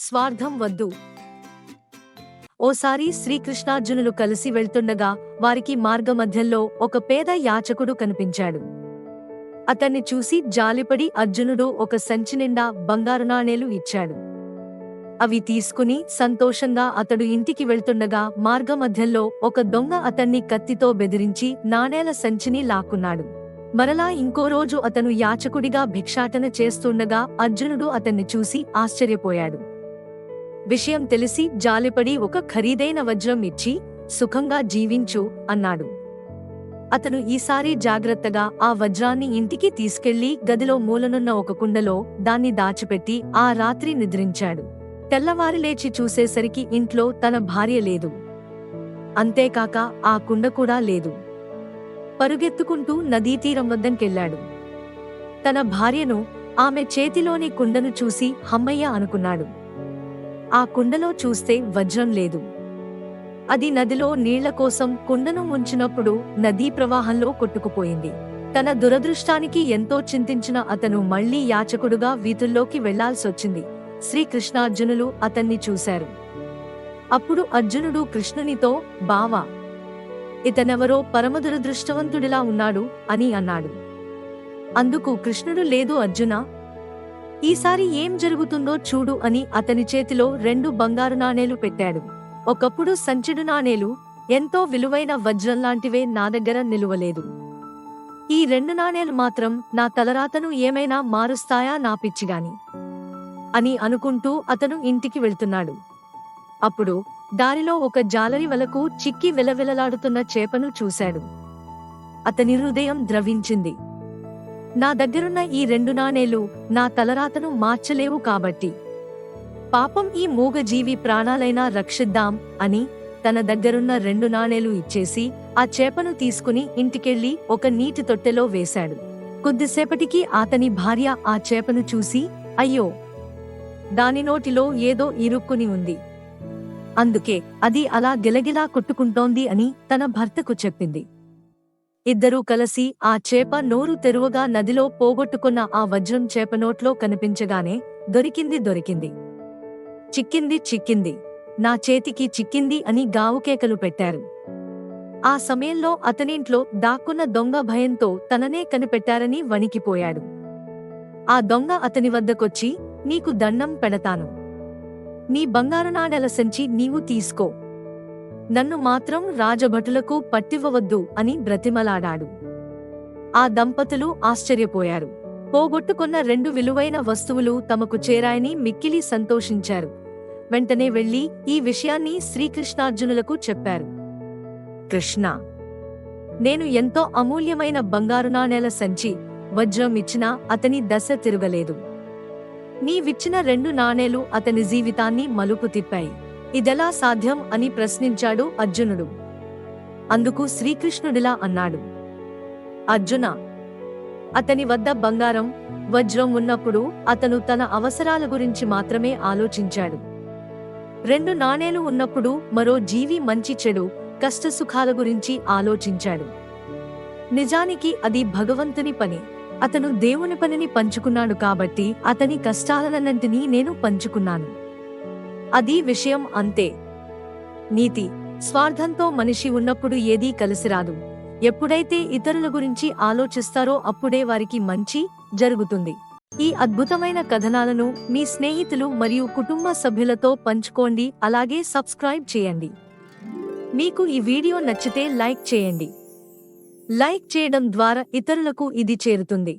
స్వార్థం వద్దు. ఓసారి శ్రీకృష్ణార్జునులు కలిసి వెళ్తుండగా వారికి మార్గమధ్యంలో ఒక పేద యాచకుడు కనిపించాడు. అతన్ని చూసి జాలిపడి అర్జునుడు ఒక సంచి నిండా బంగారు నాణేలు ఇచ్చాడు. అవి తీసుకుని సంతోషంగా అతడు ఇంటికి వెళ్తుండగా మార్గమధ్యంలో ఒక దొంగ అతన్ని కత్తితో బెదిరించి నాణేల సంచిని లాక్కున్నాడు. మరలా ఇంకో రోజు అతను యాచకుడిగా భిక్షాటన చేస్తుండగా అర్జునుడు అతన్ని చూసి ఆశ్చర్యపోయాడు. విషయం తెలిసి జాలిపడి ఒక ఖరీదైన వజ్రం ఇచ్చి సుఖంగా జీవించు అన్నాడు. అతను ఈసారి జాగ్రత్తగా ఆ వజ్రాన్ని ఇంటికి తీసుకెళ్ళి గదిలో మూలనున్న ఒక కుండలో దాన్ని దాచిపెట్టి ఆ రాత్రి నిద్రించాడు. తెల్లవారి లేచి చూసేసరికి ఇంట్లో తన భార్య లేదు. అంతేకాక ఆ కుండ కూడా లేదు. పరుగెత్తుకుంటూ నదీతీరం వద్దంకెళ్ళాడు తన భార్యను ఆమె చేతిలోని కుండను చూసి హమ్మయ్య అనుకున్నాడు. ఆ కుండలో చూస్తే వజ్రం లేదు. అది నదిలో నీళ్ళ కోసం కుండను ముంచినప్పుడు నదీ ప్రవాహంలో కొట్టుకుపోయింది. తన దురదృష్టానికి ఎంతో చింతించిన అతను మళ్ళీ యాచకుడుగా వీధుల్లోకి వెళ్ళాల్సొచ్చింది. శ్రీకృష్ణార్జునులు అతన్ని చూశారు. అప్పుడు అర్జునుడు కృష్ణునితో బావా ఇతనెవరో పరమదురదృష్టవంతుడిలా ఉన్నాడు అని అన్నాడు. అందుకు కృష్ణుడు లేదు అర్జున ఈసారి ఏం జరుగుతుందో చూడు అని అతని చేతిలో రెండు బంగారు నాణేలు పెట్టాడు. ఒకప్పుడు సంచెడు నాణేలు ఎంతో విలువైన వజ్రం లాంటివే నా దగ్గర నిలువలేదు. ఈ రెండు నాణేలు మాత్రం నా తలరాతను ఏమైనా మారుస్తాయా నా పిచ్చిగాని? అని అనుకుంటూ అతను ఇంటికి వెళ్తున్నాడు. అప్పుడు దారిలో ఒక జాలరి వలకు చిక్కి విలవిలలాడుతున్న చేపను చూశాడు. అతని హృదయం ద్రవించింది. నా దగ్గరున్న ఈ రెండు నాణేలు నా తలరాతను మార్చలేవు కాబట్టి. పాపం ఈ మూగజీవి ప్రాణాలైనా రక్షిద్దాం అని తన దగ్గరున్న రెండు నాణేలు ఇచ్చేసి ఆ చేపను తీసుకుని ఇంటికెళ్ళి ఒక నీటి తొట్టెలో వేశాడు. కొద్దిసేపటికి అతని భార్య ఆ చేపను చూసి అయ్యో! దాని నోటిలో ఏదో ఇరుక్కుని ఉంది. అందుకే అది అలా గిలగిలా కొట్టుకుంటోంది అని తన భర్తకు చెప్పింది. ఇద్దరూ కలిసి ఆ చేప నోరు తెరువగా నదిలో పోగొట్టుకున్న ఆ వజ్రం చేప నోట్లో కనిపించగానే దొరికింది దొరికింది. చిక్కింది చిక్కింది. నా చేతికి చిక్కింది అని గావుకేకలు పెట్టారు. ఆ సమయంలో అతనింట్లో దాక్కున్న దొంగ భయంతో తననే కనిపెట్టారని వణికిపోయాడు. ఆ దొంగ అతని వద్దకొచ్చి నీకు దండం పెడతాను. నీ బంగారు నాణెల సంచి నీవు తీసుకో. నన్ను మాత్రం రాజభటులకు పట్టివ్వవద్దు అని బ్రతిమలాడాడు. ఆ దంపతులు ఆశ్చర్యపోయారు. పోగొట్టుకున్న రెండు విలువైన వస్తువులు తమకు చేరాయని మిక్కిలి సంతోషించారు. వెంటనే వెళ్ళి ఈ విషయాన్ని శ్రీకృష్ణార్జునులకు చెప్పారు. కృష్ణ నేను ఎంతో అమూల్యమైన బంగారు నాణేల సంచి వజ్రం ఇచ్చినా అతని దశ తిరగలేదు. నీవిచ్చిన రెండు నాణేలు అతని జీవితాన్ని మలుపు తిప్పాయి. ఇదెలా సాధ్యం అని ప్రశ్నించాడు అర్జునుడు. అందుకు శ్రీకృష్ణుడిలా అన్నాడు. అర్జున అతని వద్ద బంగారం వజ్రం ఉన్నప్పుడు అతను తన అవసరాల గురించి మాత్రమే ఆలోచించాడు. రెండు నాణేలు ఉన్నప్పుడు మరో జీవి మంచి చెడు కష్టసుఖాల గురించి ఆలోచించాడు. నిజానికి అది భగవంతుని పని అతను దేవుని పనిని పంచుకున్నాడు కాబట్టి అతని కష్టాలన్నింటినీ నేను పంచుకున్నాను. అది విషయం అంతే. నీతి స్వార్థంతో మనిషి ఉన్నప్పుడు ఏదీ కలిసిరాదు. ఎప్పుడైతే ఇతరుల గురించి ఆలోచిస్తారో అప్పుడే వారికి మంచి జరుగుతుంది. ఈ అద్భుతమైన కథనాలను మీ స్నేహితులు మరియు కుటుంబ సభ్యులతో పంచుకోండి అలాగే సబ్స్క్రైబ్ చేయండి. మీకు ఈ వీడియో నచ్చితే లైక్ చేయండి. లైక్ చేయడం ద్వారా ఇతరులకు ఇది చేరుతుంది.